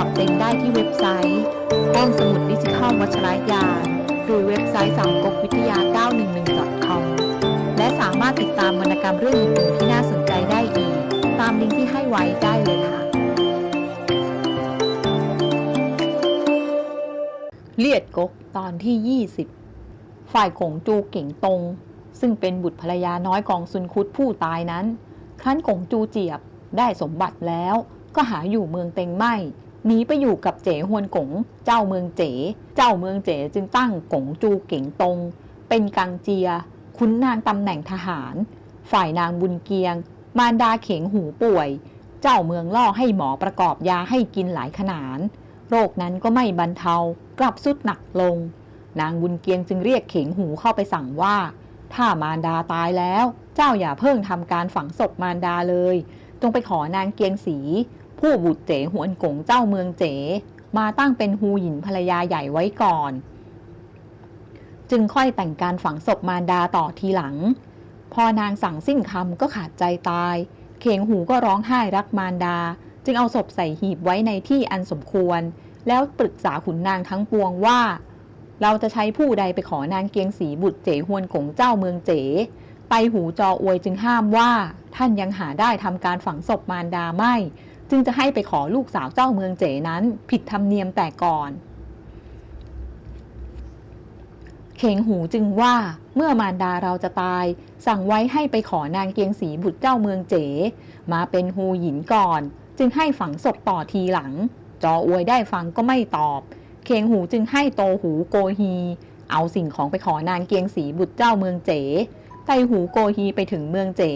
รับเต็มได้ที่เว็บไซต์ห้องสมุดดิจิทัลวัชรยาน หรือเว็บไซต์สามก๊กวิทยา 911.com และสามารถติดตามวรรณกรรมเรื่องอื่นๆที่น่าสนใจได้อีก ตามลิงก์ที่ให้ไว้ได้เลยค่ะ เลียดกกตอนที่ 20 ฝ่ายกงจูเก่งตง ซึ่งเป็นบุตรภรรยาน้อยกองซุนคุดผู้ตายนั้น ครั้นกงจูเจียบได้สมบัติแล้วก็หาอยู่เมืองเต็งไม่ หนีไปอยู่กับเจ๋ฮวนกง เจ้าเมืองเจ๋ เจ้าเมืองเจ๋จึงตั้งกงจูเก่งตง เป็นกังเจีย คุ้นนางตำแหน่งทหาร ฝ่ายนางบุญเกียง มารดาเข็งหูป่วย เจ้าเมืองล่อให้หมอประกอบยาให้กินหลายขนาน โรคนั้นก็ไม่บรรเทากลับสุดหนักลง นางบุญเกียงจึงเรียกเข็งหูเข้าไปสั่งว่า ถ้ามารดาตายแล้ว เจ้าอย่าเพิ่งทำการฝังศพมารดาเลย จงไปขอนางเกียงสี ผู้บุตรเจ๋หวนกงเจ้าเมืองเจ๋มาตั้งเป็นฮูหยินภรรยาใหญ่ไว้ก่อน จึงค่อยแต่งการฝังศพมารดาต่อทีหลัง พอนางสั่งสิ้นคำก็ขาดใจตาย เขงหูก็ร้องไห้รักมารดา จึงเอาศพใส่หีบไว้ในที่อันสมควร แล้วปรึกษาขุนนางทั้งปวงว่า เราจะใช้ผู้ใดไปขอนางเกียงสีบุตรเจ๋ฮวนกงเจ้าเมืองเจ๋ไปหูจออวยจึงห้ามว่า ท่านยังหาได้ทำการฝังศพมารดาไม่ จึงจะให้ไปขอลูกสาวเจ้าเมืองเจ๋นั้น ผิดธรรมเนียมแต่ก่อน เขงหูจึงว่าเมื่อมารดาเราจะตาย สั่งไว้ให้ไปขอนางเกียงสีบุตรเจ้าเมืองเจ๋มาเป็นฮูหยินก่อน จึงให้ฝังศพต่อทีหลัง จออวยได้ฟังก็ไม่ตอบ เขงหูจึงให้โตหูโกฮี เอาสิ่งของไปขอนางเกียงสีบุตรเจ้าเมืองเจ๋ไตหูโกฮีไปถึงเมืองเจ๋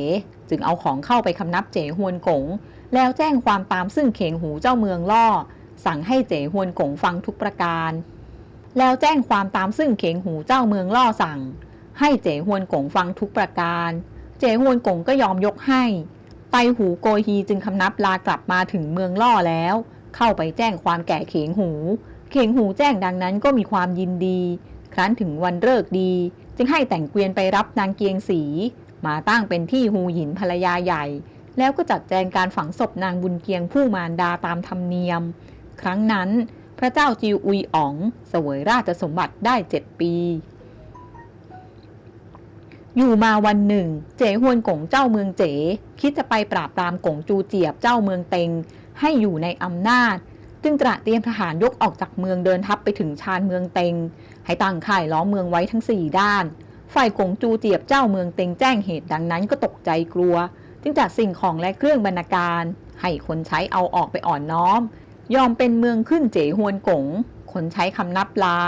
จึงเอาของเข้าไปคำนับเจ๋ฮวนกง แล้วแจ้งความตามซึ่งเขงหูเจ้าเมืองล่อ สั่งให้เจ๋ฮวนกงฟังทุกประการ แล้วแจ้งความตามซึ่งเขงหูเจ้าเมืองล่อสั่ง ให้เจ๋ฮวนกงฟังทุกประการ เจ๋ฮวนกงก็ยอมยกให้ ไตหูโกฮีจึงคำนับลากลับมาถึงเมืองล่อแล้ว เข้าไปแจ้งความแก่เขงหู เขงหูแจ้งดังนั้นก็มีความยินดี ครั้นถึงวันเลิกดี จึงให้แต่งเกวียนไปรับนางเกียงสี มาตั้งเป็นที่ฮูหินภรรยาใหญ่ แล้วก็จัดแจงการฝังศพนางบุญเกียงผู้มารดาตามธรรมเนียม ครั้งนั้นพระเจ้าจิวอุยอ๋องเสวยราชสมบัติได้เจ็ดปี อยู่มาวันหนึ่ง เจ๋ฮวนกงเจ้าเมืองเจ๋คิดจะไปปราบปรามกงจูเจียบเจ้าเมืองเต็ง ให้อยู่ในอำนาจ จึงตระเตรียมทหารยกออกจากเมืองเดินทัพไปถึงชานเมืองเต็ง ให้ตั้งค่ายล้อมเมืองไว้ทั้งสี่ด้าน ฝ่ายกงจูเจียบเจ้าเมืองเต็งแจ้งเหตุดังนั้นก็ตกใจกลัว จึงจัดสิ่งของและเครื่องบรรณาการ ให้คนใช้เอาออกไปอ่อนน้อม ยอมเป็นเมืองขึ้นเจ๋ฮวนกงคนใช้คำนับลา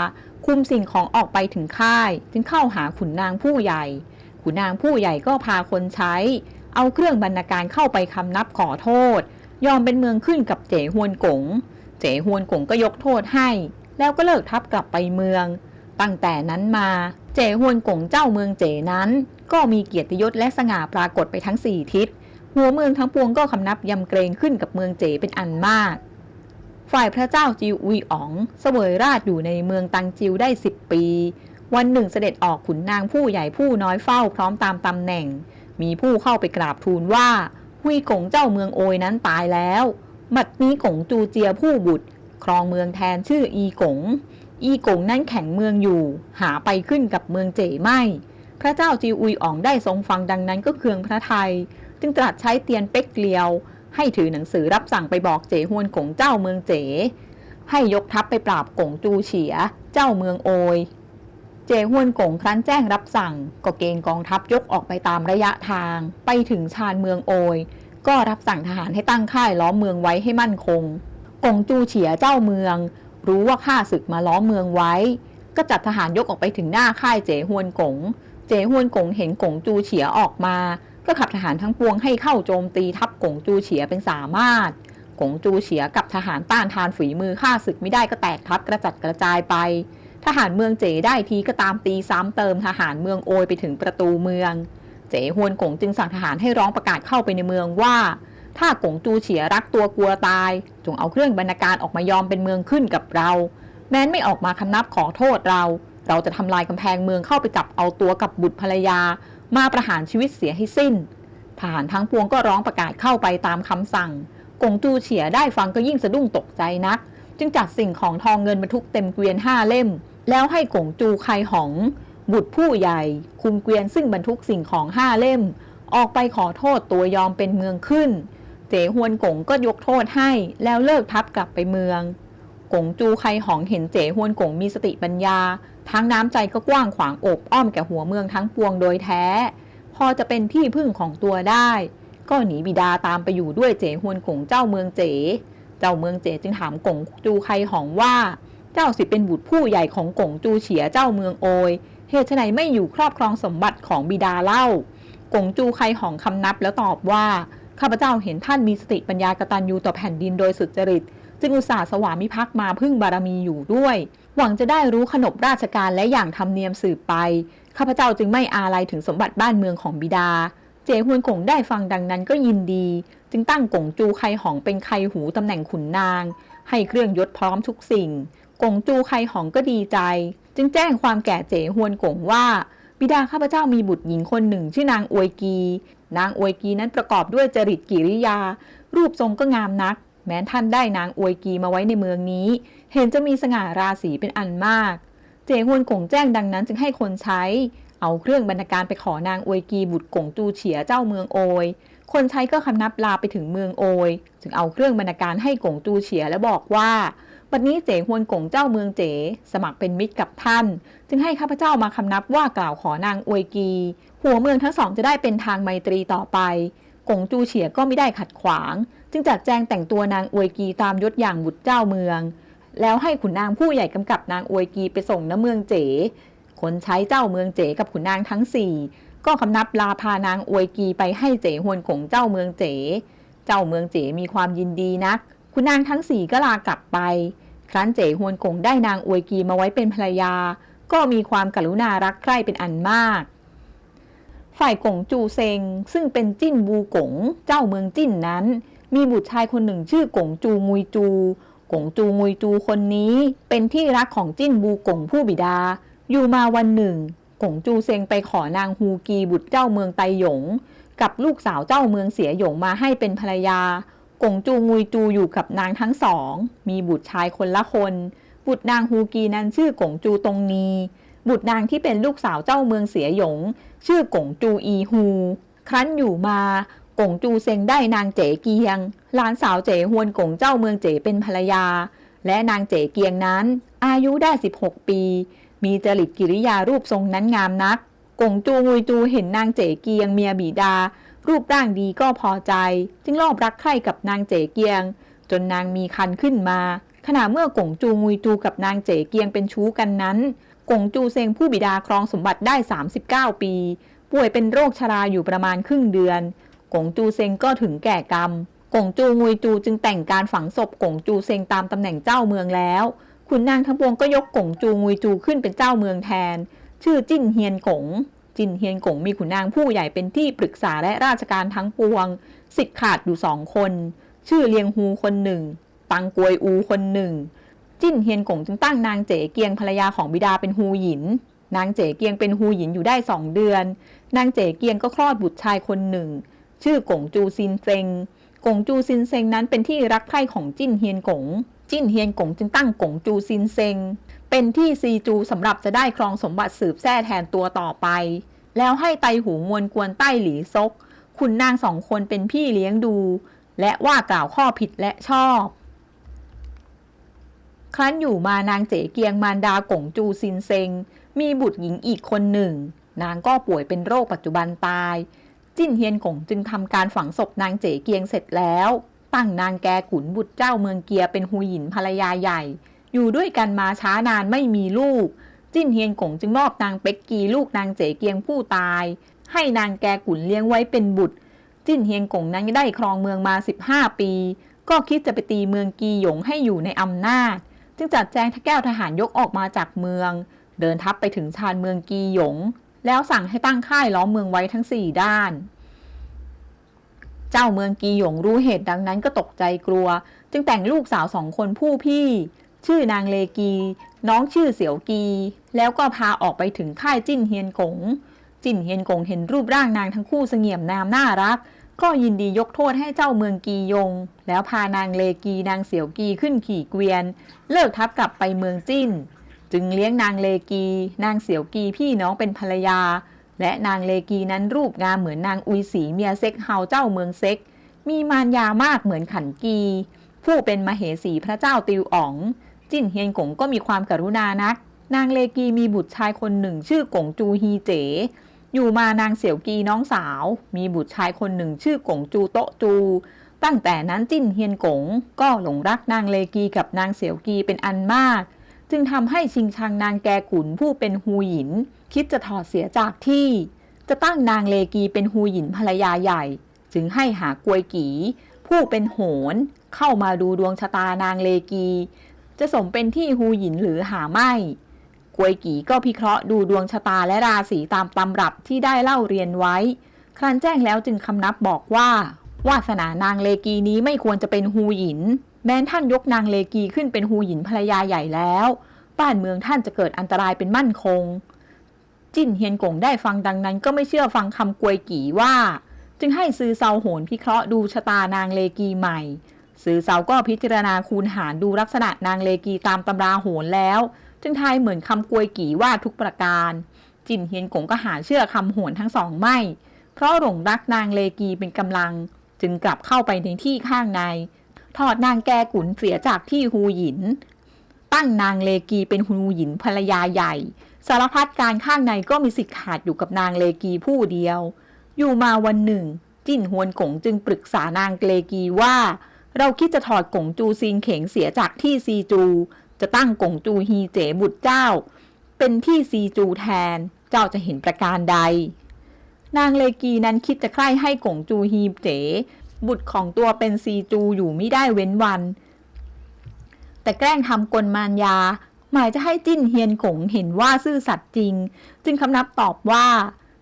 คุมสิ่งของออกไปถึงค่าย จึงเข้าหาขุนนางผู้ใหญ่ ขุนนางผู้ใหญ่ก็พาคนใช้ เอาเครื่องบรรณาการเข้าไปคำนับขอโทษ ยอมเป็นเมืองขึ้นกับเจ๋ฮวนกงเจ๋ฮวนกงก็ยกโทษให้ แล้วก็เลิกทัพกลับไปเมือง ตั้งแต่นั้นมา เจ๋ฮวนกงเจ้าเมืองเจ๋นั้น ก็มีเกียรติยศและสง่าปรากฏไปทั้งสี่ทิศ หัวเมืองทั้งปวงก็คำนับยำเกรงขึ้นกับเมืองเจ๋เป็นอันมาก ฝ่ายพระเจ้าจิวอุยอ๋องเสวยราชอยู่ในเมืองตังจิวได้สิบปี วันหนึ่งเสด็จออกขุนนางผู้ใหญ่ผู้น้อยเฝ้าพร้อมตามตำแหน่ง มีผู้เข้าไปกราบทูลว่าหุยกงเจ้าเมืองโอยนั้นตายแล้ว บัดนี้กงจูเจียผู้บุตร ครองเมืองแทนชื่ออีกง อีกงนั้นแข่งเมืองอยู่ หาไปขึ้นกับเมืองเจ๋ไม่ พระเจ้าจิวอุยอ๋องได้ทรงฟังดังนั้นก็เคืองพระไทย จึงตรัสใช้เตียนเป็กเกลียว ให้ถือหนังสือรับสั่งไปบอกเจ๋ฮวนกงเจ้าเมืองเจ๋ ให้ยกทัพไปปราบกงจูเฉีย เจ้าเมืองโอย เจ๋ฮวนกงครั้นแจ้งรับสั่ง ก็เกณฑ์กองทัพยกออกไปตามระยะทาง ไปถึงชานเมืองโอย ก็รับสั่งทหารให้ตั้งค่ายล้อมเมืองไว้ให้มั่นคงกงจูเฉียเจ้าเมือง รู้ว่าข้าศึกมาล้อมเมืองไว้ ก็จัดทหารยกออกไปถึงหน้าค่ายเจฮวนกง เจฮวนกงเห็นกงจูเฉียออกมา ก็ขับทหารทั้งปวงให้เข้าโจมตีทัพกงจูเฉียเป็นสามารถ กงจูเฉียกับทหารต้านทานฝีมือฆ่าศึกไม่ได้ก็แตกทัพกระจัดกระจายไป ทหารเมืองเจ๋ได้ทีก็ตามตีซ้ำเติมทหารเมืองโอยไปถึงประตูเมือง เจ๋ฮวนกงจึงสั่งทหารให้ร้องประกาศเข้าไปในเมืองว่า ถ้ากงจูเฉียรักตัวกลัวตาย จงเอาเครื่องบรรณาการออกมายอมเป็นเมืองขึ้นกับเรา แม้นไม่ออกมาคำนับขอโทษเรา เราจะทำลายกำแพงเมืองเข้าไปจับเอาตัวกับบุตรภรรยา มาประหารชีวิตเสียให้สิ้นทหารทั้งปวงก็ร้องประกาศเข้าไปตามคำสั่ง กงจูเฉียได้ฟังก็ยิ่งสะดุ้งตกใจนัก จึงจัดสิ่งของทองเงินบรรทุกเต็มเกวียนห้าเล่ม แล้วให้กงจูไคหองบุตรผู้ใหญ่ คุมเกวียนซึ่งบรรทุกสิ่งของห้าเล่ม ออกไปขอโทษตัวยอมเป็นเมืองขึ้น เจ๋ฮวนกงก็ยกโทษให้แล้วเลิกทับกลับไปเมือง กงจูไคหองเห็นเจ๋ฮวนกงมีสติปัญญา ทั้งน้ำใจก็กว้างขวางอบอ้อมแก่หัวเมืองทั้งปวงโดยแท้ พอจะเป็นที่พึ่งของตัวได้ ก็หนีบิดาตามไปอยู่ด้วยเจ๋ฮวนกงเจ้าเมืองเจ เจ้าเมืองเจจึงถามกงจูไคหองว่า เจ้าสิเป็นบุตรผู้ใหญ่ของกงจูเฉียเจ้าเมืองโอย เหตุไฉนไม่อยู่ครอบครองสมบัติของบิดาเล่ากงจูไคหองคำนับแล้วตอบว่า ข้าพเจ้าเห็นท่านมีสติปัญญากตัญญูต่อแผ่นดินโดยสุจริต จึงอุตส่าห์สวามิภักดิ์มาพึ่งบารมีอยู่ด้วย หวังจะได้รู้ขนบราชการและอย่างธรรมเนียมสืบไป ข้าพเจ้าจึงไม่อาลัยถึงสมบัติบ้านเมืองของบิดา เจฮวนกงได้ฟังดังนั้นก็ยินดี จึงตั้งกงจูไคหองเป็นไคหูตำแหน่งขุนนาง ให้เครื่องยศพร้อมทุกสิ่ง กงจูไคหองก็ดีใจ จึงแจ้งความแก่เจฮวนกงว่าบิดาข้าพเจ้ามีบุตรหญิงคนหนึ่งชื่อนางอวยกี นางอวยกีนั้นประกอบด้วยจริตกิริยา รูปทรงก็งามนัก แม้ท่านได้นางอวยกีมาไว้ในเมืองนี้ เห็นจะมีสง่าราศีเป็นอันมาก เจฮวนกงแจ้งดังนั้นจึงให้คนใช้ เอาเครื่องบรรณาการไปขอนางอวยกีบุตรกงจูเฉียเจ้าเมืองโอย คนใช้ก็คำนับลาไปถึงเมืองโอย จึงเอาเครื่องบรรณาการให้กงจูเฉียและบอกว่า บัดนี้เจ๋ฮวนกงเจ้าเมืองเจ๋สมัครเป็นมิตรกับท่าน จึงให้ข้าพเจ้ามาคำนับว่ากล่าวขอนางอวยกี หัวเมืองทั้งสองจะได้เป็นทางไมตรีต่อไปกงจูเฉียก็ไม่ได้ขัดขวาง จึงจัดแจงแต่งตัวนางอวยกีตามยศอย่างบุตรเจ้าเมือง แล้วให้ขุนนางผู้ใหญ่กำกับนางอวยกีไปส่งณเมืองเจ๋คนใช้เจ้าเมืองเจ๋กับขุนนางทั้งสี่ก็คำนับลาพานางอวยกีไปให้เจ๋ฮวนกงเจ้าเมืองเจ๋ เจ้าเมืองเจ๋มีความยินดีนัก ขุนนางทั้งสี่ก็ลากลับไป ครั้นเจ๋ฮวนกงได้นางอวยกีมาไว้เป็นภรรยา ก็มีความกรุณารักใคร่เป็นอันมาก ฝ่ายกงจูเซง ซึ่งเป็นจิ้นบูกงเจ้าเมืองจิ้นนั้น มีบุตรชายคนหนึ่งชื่อกงจูงุยจูกงจูงุยจูคนนี้เป็นที่รักของจิ้นบูกงผู้บิดา อยู่มาวันหนึ่งกงจูเซงไปขอนางฮูกีบุตรเจ้าเมืองไตหยง กับลูกสาวเจ้าเมืองเสียหยงมาให้เป็นภรรยา กงจูงุยจูอยู่กับนางทั้งสอง มีบุตรชายคนละคน บุตรนางฮูกีนั้นชื่อกงจูตรงนีบุตรนางที่เป็นลูกสาวเจ้าเมืองเสียหยง ชื่อกงจูอีฮู ครั้นอยู่มากงจูเซงได้นางเจ๋เกียง หลานสาวเจ๋ฮวนกงเจ้าเมืองเจ๋เป็นภรรยา และนางเจ๋เกียงนั้น อายุได้ 16 ปี มีจริตกิริยารูปทรงนั้นงามนักกงจูงุยจูเห็นนางเจ๋เกียงเมียบิดา รูปร่างดีก็พอใจ จึงรอบรักใคร่กับนางเจ๋เกียง จนนางมีคันขึ้นมา ขณะเมื่อกงจูงุยจูกับนางเจ๋เกียงเป็นชู้กันนั้นกงจูเซงผู้บิดาครองสมบัติได้ 39 ปี ป่วยเป็นโรคชราอยู่ประมาณครึ่งเดือนกงจูเซงก็ถึงแก่กรรมกงจูงุยจูจึงแต่งการฝังศพกงจูเซงตามตำแหน่งเจ้าเมืองแล้วขุนนางทั้งปวงก็ยกกงจูงุยจูขึ้นเป็นเจ้าเมืองแทน ชื่อจิ้นเฮียนกง จินเฮียนกงมีขุนนางผู้ใหญ่เป็นที่ปรึกษาและราชการทั้งปวง สิทธิ์ขาดอยู่สองคน ชื่อเลียงฮูคนหนึ่ง ตังกวยอูคนหนึ่ง จิ้นเฮียนกงจึงตั้งนางเจ๋เกียงภรรยาของบิดาเป็นฮูหยิน นางเจ๋เกียงเป็นฮูหยินอยู่ได้สองเดือน นางเจ๋เกียงก็คลอดบุตรชายคนหนึ่ง ชื่อกงจูซินเซงกงจูซินเซงนั้นเป็นที่รักใคร่ของจิ้นเฮียนกง จิ้นเฮียนกงจึงตั้งกงจูซินเซง เป็นที่ซีจูสำหรับจะได้ครองสมบัติสืบแท้แทนตัวต่อไป แล้วให้ไตหูงวนกวนใต้หลีซกขุนนางสองคนเป็นพี่เลี้ยงดู และว่ากล่าวข้อผิดและชอบ ครั้นอยู่มานางเจ๋เกียงมารดากงจูซินเซง มีบุตรหญิงอีกคนหนึ่ง นางก็ป่วยเป็นโรคปัจจุบันตาย จิ้นเฮียนกงจึงทำการฝังศพนางเจ๋เกียงเสร็จแล้ว ตั้งนางแกขุนบุตรเจ้าเมืองเกียเป็นฮูหยินภรรยาใหญ่ อยู่ด้วยกันมาช้านานไม่มีลูก จิ้นเฮียนกงจึงมอบนางเป็กกีลูกนางเจ๋เกียงผู้ตาย ให้นางแกขุนเลี้ยงไว้เป็นบุตร จิ้นเฮียนกงนั้นได้ครองเมืองมา 15 ปี ก็คิดจะไปตีเมืองกีหยงให้อยู่ในอำนาจ จึงจัดแจงทแก้วทหารยกออกมาจากเมือง เดินทัพไปถึงชานเมืองกีหยง แล้วสั่งให้ตั้งค่ายล้อมเมืองไว้ทั้งสี่ด้านเจ้าเมืองกีหยงรู้เหตุดังนั้นก็ตกใจกลัว จึงแต่งลูกสาวสองคนผู้พี่ ชื่อนางเลกี น้องชื่อเสี่ยวกี แล้วก็พาออกไปถึงค่ายจิ้นเฮียนกง จิ้นเฮียนกงเห็นรูปร่างนางทั้งคู่เสงี่ยมนามน่ารัก ก็ยินดียกโทษให้เจ้าเมืองกียง แล้วพานางเลกีนางเสียวกีขึ้นขี่เกวียน เลิกทับกลับไปเมืองจิ้น จึงเลี้ยงนางเลกี นางเสียวกีพี่น้องเป็นภรรยา และนางเลกีนั้นรูปงามเหมือนนางอุยสีเมียเซ็กเฮาเจ้าเมืองเซ็กมีมารยามากเหมือนขันกี ผู้เป็นมเหสีพระเจ้าติวอ๋อง จิ้นเฮียนกงก็มีความกรุณานัก นางเลกีมีบุตรชายคนหนึ่งชื่อกงจูฮีเจ๋อยู่มานางเสี่ยวกีน้องสาว มีบุตรชายคนหนึ่งชื่อกงจูโตจู ตั้งแต่นั้นจิ้นเฮียนกงก็หลงรักนางเลกีกับนางเสี่ยวกีเป็นอันมาก จึงทำให้ชิงชังนางแกขุนผู้เป็นฮูหยิน คิดจะถอดเสียจากที่ จะตั้งนางเลกีเป็นฮูหยินภรรยาใหญ่ จึงให้หากวยกีผู้เป็นโหนเข้ามาดูดวงชะตานางเลกี จะสมเป็นที่ฮูหยินหรือหาไม่ กวยกีก็พิเคราะห์ดูดวงชะตาและราศีตามตำรับที่ได้เล่าเรียนไว้ ครั้นแจ้งแล้วจึงคำนับบอกว่า วาสนานางเลกีนี้ไม่ควรจะเป็นฮูหยิน แม้ท่านยกนางเลกีขึ้นเป็นฮูหยินภรรยาใหญ่แล้ว บ้านเมืองท่านจะเกิดอันตรายเป็นมั่นคง จิ้นเฮียนกงได้ฟังดังนั้นก็ไม่เชื่อฟังคำกวยกีว่า จึงให้ซือเซาโหนพิเคราะห์ดูชะตานางเลกีใหม่ ซือเซาก็พิจารณาคูณหารดูลักษณะนางเลกีตามตำราโหนแล้ว จึงทายเหมือนคำกวยกีว่าทุกประการ จินเฮียนกงก็หาเชื่อคำโหนทั้งสองไม่ เพราะหลงรักนางเลกีเป็นกำลัง จึงกลับเข้าไปในที่ข้างใน ถอดนางแกกุนเสียจากที่ฮูหยิน ตั้งนางเลกีเป็นฮูหยินภรรยาใหญ่ สารพัดการข้างในก็มีสิทธิ์ขาดอยู่กับนางเลกีผู้เดียว อยู่มาวันหนึ่ง จินฮวนกงจึงปรึกษานางเลกีว่า เราคิดจะถอดกงจูซิงเข็งเสียจากที่ซีจู จะตั้งกงจูฮีเจบุตรเจ้า เป็นที่ซีจูแทน เจ้าจะเห็นประการใด นางเลกีนั้นคิดจะใคร่ให้กงจูฮีเจบุตรของตัวเป็นซีจูอยู่ไม่ได้เว้นวัน แต่แกล้งทำกลมารยา หมายจะให้จิ้นเฮียนกงเห็นว่าซื่อสัตย์จริง จึงคำนับตอบว่า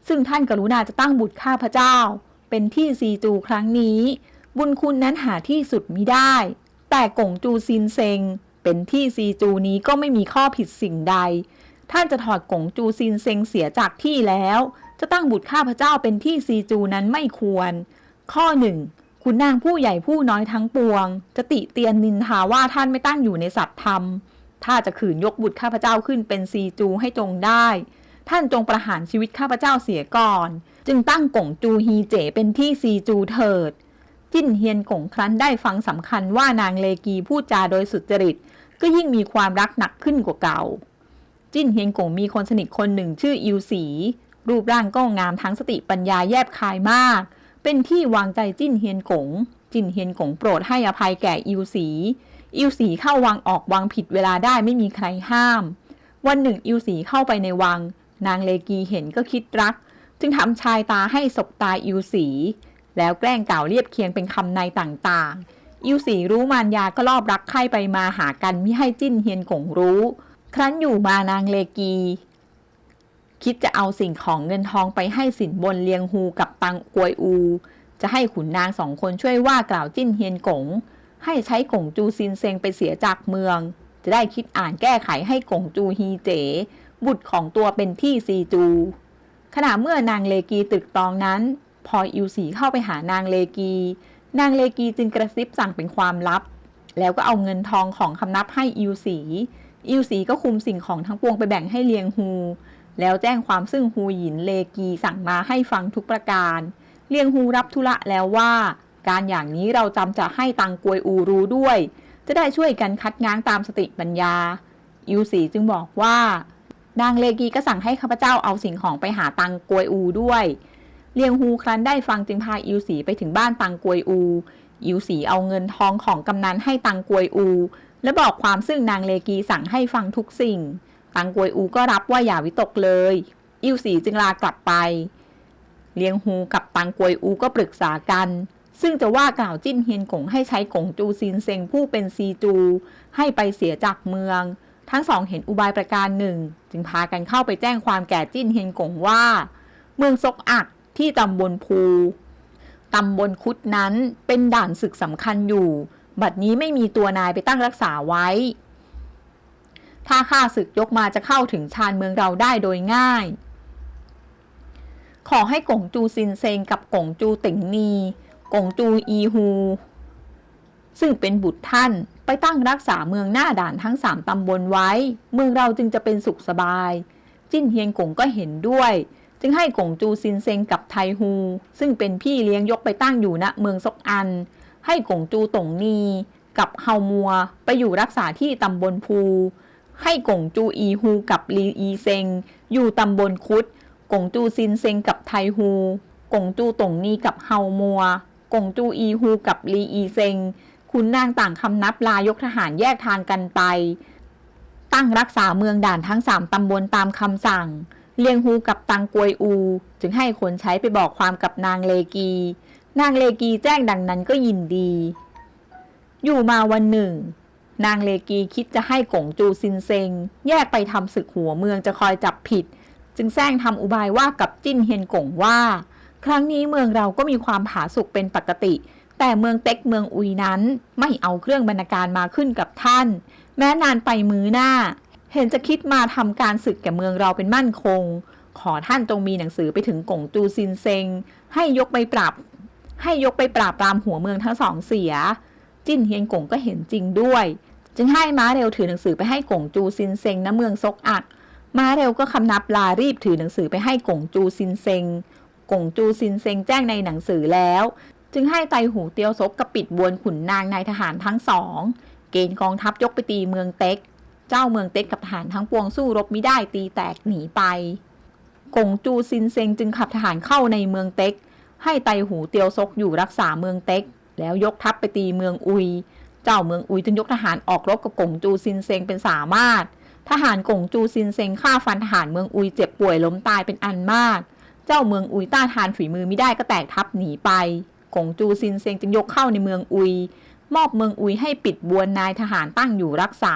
ซึ่งท่านกรุณาจะตั้งบุตรข้าพเจ้า เป็นที่ซีจูครั้งนี้ บุญคุณนั้นหาที่สุดมิได้ แต่กงจูซินเซง เป็นที่ซีจูนี้ก็ไม่มีข้อผิดสิ่งใด ท่านจะถอดกงจูซินเซงเสียจากที่แล้ว จะตั้งบุตรข้าพเจ้าเป็นที่ซีจูนั้นไม่ควร ข้อหนึ่งคุณนางผู้ใหญ่ผู้น้อยทั้งปวง จะติเตียนนินทาว่าท่านไม่ตั้งอยู่ในสัตธรรม ถ้าจะขืนยกบุตรข้าพเจ้าขึ้นเป็นซีจูให้จงได้ ท่านจงประหารชีวิตข้าพเจ้าเสียก่อน จึงตั้งกงจูฮีเจเป็นที่ซีจูเถิด จิ้นเฮียนกงครั้นได้ฟังสำคัญว่านางเลกีพูดจาโดยสุจริต ก็ยิ่งมีความรักหนักขึ้นกว่าเก่า จิ้นเฮียนกงมีคนสนิทคนหนึ่งชื่ออิวสี รูปร่างก็งามทั้งสติปัญญาแยบคายมาก เป็นที่วางใจจิ้นเฮียนกงจิ้นเฮียนกงโปรดให้อภัยแก่อิวสีอิวสีเข้าวังออกวังผิดเวลาได้ไม่มีใครห้าม วันหนึ่งอิวสีเข้าไปในวัง นางเลกีเห็นก็คิดรัก จึงทำชายตาให้สบตาอิวสี แล้วแกล้งกล่าวเรียบเคียงเป็นคำในต่างๆ อิวสีรู้มารยาก็รอบรักใคร่ไปมาหากันมิให้จิ้นเฮียนกงรู้ ครั้นอยู่มานางเลกี คิดจะเอาสิ่งของเงินทองไปให้สินบนเลียงฮูกับตังกวยอู จะให้ขุนนางสองคนช่วยว่ากล่าวจิ้นเฮียนกง ให้ใช้กงจูซินเซงไปเสียจากเมือง จะได้คิดอ่านแก้ไขให้กงจูฮีเจ บุตรของตัวเป็นที่ซีจูขณะเมื่อนางเลกีตึกตองนั้น พออิวสีเข้าไปหานางเลกี นางเลกีจึงกระซิบสั่งเป็นความลับ แล้วก็เอาเงินทองของคำนับให้อิวสีอิวสีก็คุมสิ่งของทั้งปวงไปแบ่งให้เลียงฮู แล้วแจ้งความซึ่งฮูหยินเลกีสั่งมาให้ฟังทุกประการ เลียงฮูรับธุระแล้วว่า การอย่างนี้เราจำจะให้ตังกวยอูรู้ด้วย จะได้ช่วยกันคัดง้างตามสติปัญญา อิวสีจึงบอกว่า นางเลกีก็สั่งให้ข้าพเจ้าเอาสิ่งของไปหาตังกวยอูด้วย เลียงฮูครั้นได้ฟังจึงพาอิวสีไปถึงบ้านตังกวยอู อิวสีเอาเงินทองของกำนันให้ตังกวยอู และบอกความซึ่งนางเลกีสั่งให้ฟังทุกสิ่ง ตังกวยอูก็รับว่าอย่าวิตกเลย อิวสีจึงลากลับไป เลียงฮูกับตังกวยอูก็ปรึกษากัน ซึ่งจะว่ากล่าวจิ้นเฮียนกงให้ใช้กงจูซินเซงผู้เป็นซีจู ให้ไปเสียจากเมือง ทั้งสองเห็นอุบายประการหนึ่ง จึงพากันเข้าไปแจ้งความแก่จิ้นเฮียนกงว่า เมืองซกอัก ที่ตำบลภูตำบลคุดนั้นเป็นด่านศึกสำคัญอยู่ บัดนี้ไม่มีตัวนายไปตั้งรักษาไว้ ถ้าข้าศึกยกมาจะเข้าถึงชานเมืองเราได้โดยง่าย ขอให้กงจูซินเซงกับกงจูติงนีกงจูอีฮู ซึ่งเป็นบุตรท่านไปตั้งรักษาเมืองหน้าด่านทั้งสามตำบลไว้ เมืองเราจึงจะเป็นสุขสบาย จิ้นเฮียงกงก็เห็นด้วย จึงให้กงจูซินเซงกับไทฮู ซึ่งเป็นพี่เลี้ยงยกไปตั้งอยู่ณเมืองซกอัน ให้กงจูตงนีกับเฮามัว ไปอยู่รักษาที่ตำบลภู ให้กงจูอีฮูกับลีอีเซงอยู่ตำบลคุดกงจูซินเซงกับไทฮูกงจูตงนีกับเฮามัวกงจูอีฮูกับลีอีเซงคุณนางต่างคำนับลายกทหารแยกทางกันไป ตั้งรักษาเมืองด่านทั้งสามตำบลตามคำสั่ง เลียงฮูกับตังกวยอู จึงให้คนใช้ไปบอกความกับนางเลกี นางเลกีแจ้งดังนั้นก็ยินดี อยู่มาวันหนึ่ง นางเลกีคิดจะให้กงจูซินเซง แยกไปทำศึกหัวเมืองจะคอยจับผิด จึงแซงทำอุบายว่ากับจิ้นเฮียนกงว่า ครั้งนี้เมืองเราก็มีความผาสุกเป็นปกติ แต่เมืองเต็กเมืองอุยนั้นไม่เอาเครื่องบรรณาการมาขึ้นกับท่าน แม้นานไปมือหน้า เห็นจะคิดมาทำการศึกแก่เมืองเราเป็นมั่นคง ขอท่านจงมีหนังสือไปถึงกงจูซินเซง ให้ยกไปปราบ ให้ยกไปปราบปรามหัวเมืองทั้งสองเสีย จิ้นเฮียนกงก็เห็นจริงด้วย จึงให้ม้าเร็วถือหนังสือไปให้กงจูซินเซงณเมืองซกอัก ม้าเร็วก็คำนับลารีบถือหนังสือไปให้กงจูซินเซง กงจูซินเซงแจ้งในหนังสือแล้ว จึงให้ไตหูเตียวซกกับปิดบวนขุนนางนายทหารทั้งสอง เกณฑ์กองทัพยกไปตีเมืองเต็ก เจ้าเมืองเต็กกับทหารทั้งปวงสู้รบไม่ได้ตีแตกหนีไป กงจูซินเซงจึงขับทหารเข้าในเมืองเต็ก ให้ไตหูเตียวซกอยู่รักษาเมืองเต็ก แล้วยกทัพไปตีเมืองอุย เจ้าเมืองอุยจึงยกทหารออกรบกับกงจูซินเซงเป็นสามารถ ทหารกงจูซินเซงฆ่าฟันทหารเมืองอุยเจ็บป่วยล้มตายเป็นอันมาก เจ้าเมืองอุยต้านทานฝีมือไม่ได้ก็แตกทัพหนีไป กงจูซินเซงจึงยกเข้าในเมืองอุย มอบเมืองอุยให้ปิดบวนนายทหารตั้งอยู่รักษา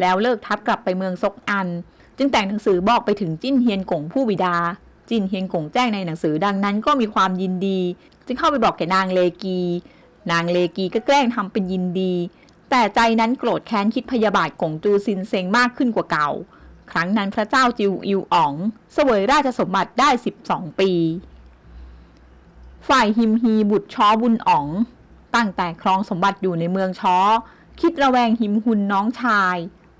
แล้วเลิกทัพกลับไปเมืองซกอัน จึงแต่งหนังสือบอกไปถึงจิ้นเฮียนกงผู้บิดา จิ้นเฮียนกงแจ้งในหนังสือดังนั้นก็มีความยินดี จึงเข้าไปบอกแก่นางเลกี นางเลกีก็แกล้งทำเป็นยินดี แต่ใจนั้นโกรธแค้นคิดพยาบาทกงจูซินเซงมากขึ้นกว่าเก่า ครั้งนั้นพระเจ้าจิวอิวอ๋องเสวยราชสมบัติได้ 12 ปี ฝ่ายฮิมฮีบุตรช้อบุญอ๋อง ตั้งแต่ครองสมบัติอยู่ในเมืองช้อคิดระแวงหิมหุนน้องชาย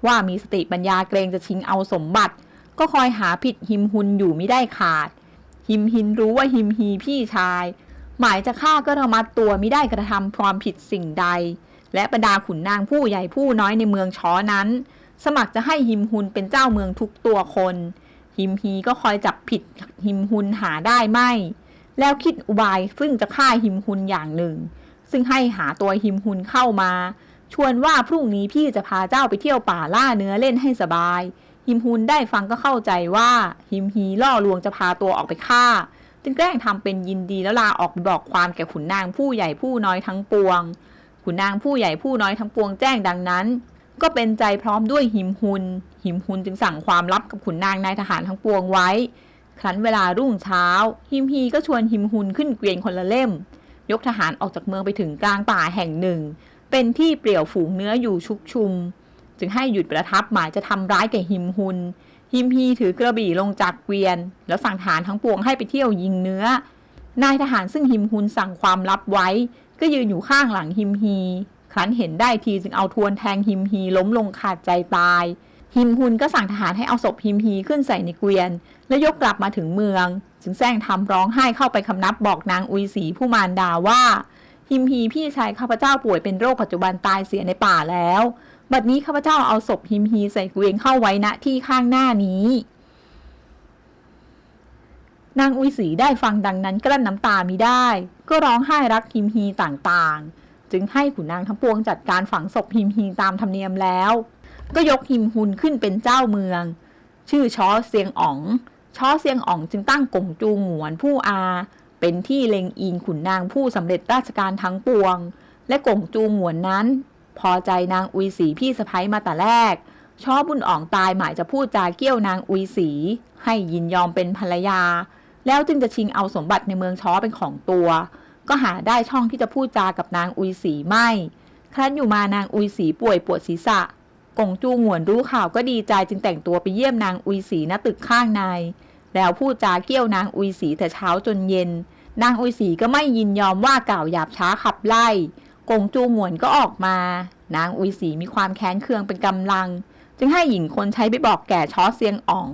ว่ามีสติปัญญาเกรงจะชิงเอาสมบัติ ก็คอยหาผิดหิมหุนอยู่ไม่ได้ขาด หิมหินรู้ว่าหิมฮีพี่ชาย หมายจะฆ่าก็ระมัดตัวไม่ได้กระทำความผิดสิ่งใด และบรรดาขุนนางผู้ใหญ่ผู้น้อยในเมืองช้อนั้น สมัครจะให้หิมหุนเป็นเจ้าเมืองทุกตัวคน หิมฮีก็คอยจับผิดหิมหุนหาได้ไม่ แล้วคิดอุบายซึ่งจะฆ่าหิมหุนอย่างหนึ่ง ซึ่งให้หาตัวหิมหุนเข้ามา ชวนว่าพรุ่งนี้พี่จะพาเจ้าไปเที่ยวป่าล่าเนื้อเล่นให้สบายหิมหุนได้ฟังก็เข้าใจว่าหิมฮีล่อลวงจะพาตัวออกไปฆ่า จึงแกล้งทำเป็นยินดีแล้วลาออกไปบอกความแก่ขุนนางผู้ใหญ่ผู้น้อยทั้งปวง ขุนนางผู้ใหญ่ผู้น้อยทั้งปวงแจ้งดังนั้น ก็เป็นใจพร้อมด้วยหิมหุน หิมหุนจึงสั่งความลับกับขุนนางนายทหารทั้งปวงไว้ ครั้นเวลารุ่งเช้าหิมฮีก็ชวนหิมหุนขึ้นเกวียนคนละเล่ม ยกทหารออกจากเมืองไปถึงกลางป่าแห่งหนึ่ง เป็นที่เปลี่ยวฝูงเนื้ออยู่ชุกชุม จึงให้หยุดประทับหมายจะทำร้ายแก่หิมหุน หิมฮีถือกระบี่ลงจากเกวียน แล้วสั่งทหารทั้งปวงให้ไปเที่ยวยิงเนื้อ นายทหารซึ่งหิมหุนสั่งความลับไว้ ก็ยืนอยู่ข้างหลังหิมฮี ครั้นเห็นได้ทีจึงเอาทวนแทงหิมฮีล้มลงขาดใจตาย หิมหุนก็สั่งทหารให้เอาศพหิมฮีขึ้นใส่ในเกวียน แล้วยกกลับมาถึงเมือง จึงแซงทำร้องไห้เข้าไปคำนับบอกนางอุยสีผู้มารดาว่า หิมฮีพี่ชายข้าพเจ้าป่วยเป็นโรคปัจจุบันตายเสียในป่าแล้ว บัดนี้ข้าพเจ้าเอาศพหิมฮีใส่เกวียนเข้าไว้ณที่ข้างหน้านี้นางอุยสีได้ฟังดังนั้นกลั้นน้ำตามิได้ ก็ร้องไห้รักหิมฮีต่างๆ จึงให้ขุนนางทั้งปวงจัดการฝังศพหิมฮีตามธรรมเนียมแล้ว ก็ยกหิมหุนขึ้นเป็นเจ้าเมือง ชื่อช้อเซียงอ๋อง ช้อเซียงอ๋องจึงตั้งกงจูงหวนผู้อา เป็นที่เล็งอิงขุนนางผู้สำเร็จราชการทั้งปวง และกงจูหงวนนั้น พอใจนางอุยสีพี่สะพ้ยมาแต่แรก ชอบุญอ๋องตายหมายจะพูดจาเกี้ยวนางอุยสี ให้ยินยอมเป็นภรรยา แล้วจึงจะชิงเอาสมบัติในเมืองช้อเป็นของตัว ก็หาได้ช่องที่จะพูดจากับนางอุยสีไม่ ครั้นอยู่มานางอุยสีป่วยปวดศีรษะกงจูหงวนรู้ข่าวก็ดีใจจึงแต่งตัวไปเยี่ยมนางอุยสีณตึกข้างใน แล้วพูดจาเกี้ยวนางอุยสีแต่เช้าจนเย็น นางอุยสีก็ไม่ยินยอมว่ากล่าวหยาบช้าขับไล่กงจูหงวนก็ออกมา นางอุยสีมีความแค้นเคืองเป็นกำลัง จึงให้หญิงคนใช้ไปบอกแก่ช้อเซียงอ๋อง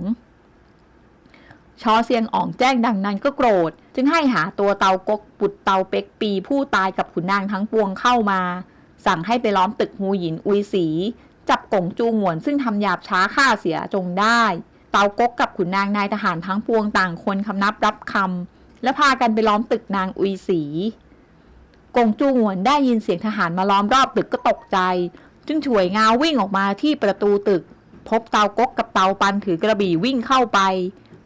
ชอเซียงอ๋องแจ้งดังนั้นก็โกรธ จึงให้หาตัวเตากกปุดเตาเป็กปีผู้ตายกับขุนนางทั้งปวงเข้ามา สั่งให้ไปล้อมตึกฮูหยินอุยสี จับกงจูหงวนซึ่งทำหยาบช้าฆ่าเสียจงได้ เตากกกับขุนนางนายทหารทั้งปวงต่างคนคำนับรับคำและพากันไปล้อมตึกนางอุยสี กงจูหงวนได้ยินเสียงทหารมาล้อมรอบตึกก็ตกใจ จึงฉวยงาวิ่งออกมาที่ประตูตึก พบเตากกกับเตาปันถือกระบี่วิ่งเข้าไป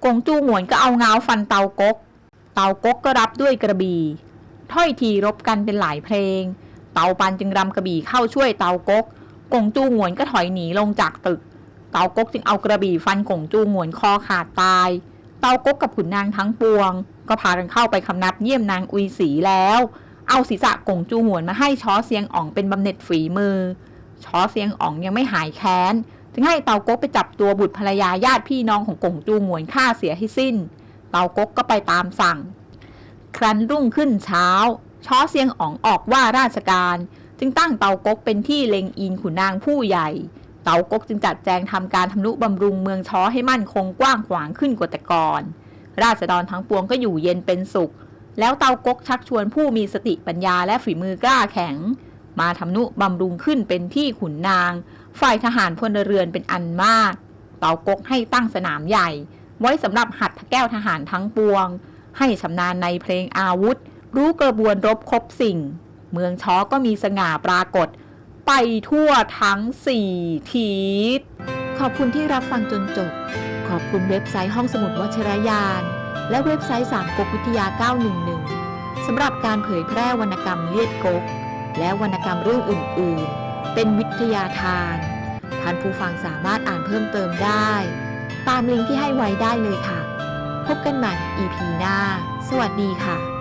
กงจูหงวนก็เอางาฟันเตากก เตากกก็รับด้วยกระบี่ถ้อยทีรบกันเป็นหลายเพลง เตาปันจึงรำกระบี่เข้าช่วยเตากก กงจูหงวนก็ถอยหนีลงจากตึก เตากกจึงเอากระบี่ฟันกงจูหงวนคอขาดตาย เตากกกับขุนนางทั้งปวง ก็พากันเข้าไปคำนับเยี่ยมนางอุยสีแล้ว เอาศีรษะกงจูหงวนมาให้ช้อเซียงอ่องเป็นบำเหน็จฝีมือ ช้อเซียงอ่องยังไม่หายแค้น จึงให้เตากกไปจับตัวบุตรภรรยาญาติพี่น้องของกงจูหงวนฆ่าเสียให้สิ้น เตากกก็ไปตามสั่ง ครั้นรุ่งขึ้นเช้า ช้อเซียงอ๋องออกว่าราชการ จึงตั้งเตากกเป็นที่เล็งอินขุนนางผู้ใหญ่ เตากกจึงจัดแจงทำการทำนุบำรุงเมืองช้อให้มั่นคงกว้างขวางขึ้นกว่าแต่ก่อน ราษฎรทั้งปวงก็อยู่เย็นเป็นสุข แล้วเตากกชักชวนผู้มีสติปัญญาและฝีมือกล้าแข็ง มาทำนุบำรุงขึ้นเป็นที่ขุนนาง ฝ่ายทหารพลเรือนเป็นอันมาก เตากกให้ตั้งสนามใหญ่ ไว้สำหรับหัดแก้วทหารทั้งปวง ให้ชำนาญในเพลงอาวุธ รู้กระบวนรบครบสิ่ง เมืองช้อก็มีสง่าปรากฏ ไปทั่วทั้งสี่ทิศ ขอบคุณที่รับฟังจนจบ ขอบคุณเว็บไซต์ห้องสมุดวชิรยาน และเว็บไซต์สามก๊กวิทยา 911 สำหรับการเผยแพร่วรรณกรรมเลียดก๊ก และวรรณกรรมเรื่องอื่น ๆ เป็นวิทยาทาน ท่านผู้ฟังสามารถอ่านเพิ่มเติมได้ ตามลิงก์ที่ให้ไว้ได้เลยค่ะ พบกันใหม่ EP หน้า สวัสดีค่ะ